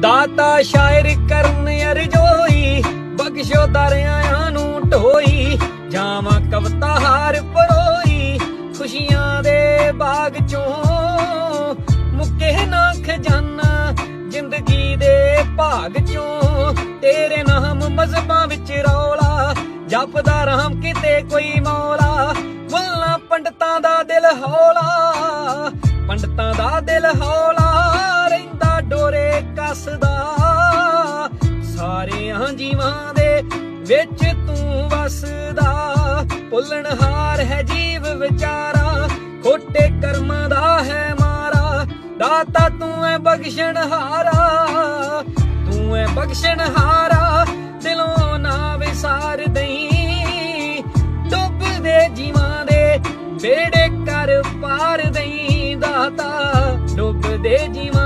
ਦਾਤਾ ਸ਼ਾਇਰ ਕਰਨ ਅਰਜੋਈ ਬਖਸ਼ੋ ਦਰਿਆਆਂ ਨੂੰ ਢੋਈ, ਜਾਵਾਂ ਕਵਤਾ ਹਾਰ ਪਰੋਈ, ਖੁਸ਼ੀਆਂ ਦੇ ਬਾਗ ਚੋਂ ਮੁੱਕੇ ਨਾ ਖਜ਼ਾਨਾ ਜ਼ਿੰਦਗੀ ਦੇ ਭਾਗ ਚੋਂ ਤੇਰੇ ਨਾਮ ਮਜ਼ਬਾਂ ਵਿੱਚ ਰੌਲਾ, ਜਪਦਾ ਰਾਮ ਕਿਤੇ ਕੋਈ ਮੌਲਾ ਮੁੱਲਾ ਪੰਡਤਾਂ ਦਾ ਦਿਲ ਹੌਲਾ, ਪੰਡਤਾਂ ਦਾ ਦਿਲ ਸਾਰਿਆਂ ਜੀਵਾਂ ਦੇ ਵਿੱਚ ਤੂੰ ਵਸਦਾ। ਭੁੱਲਣਹਾਰ ਹੈ ਜੀਵ ਵਿਚਾਰਾ, ਖੋਟੇ ਕਰਮਾਂ ਦਾ ਹੈ ਮਾਰਾ। ਦਾਤਾ ਤੂੰ ਹੈ ਬਖਸ਼ਣਹਾਰਾ ਤੂੰ ਹੈ ਬਖਸ਼ਣਹਾਰਾ ਦਿਲੋਂ ਨਾ ਵਿਸਾਰ ਦਈ। ਡੁੱਬਦੇ ਜੀਵਾਂ ਦੇ ਬੇੜੇ ਕਰ ਪਾਰ ਦਈ ਦਾਤਾ ਡੁੱਬਦੇ ਜੀਵਾਂ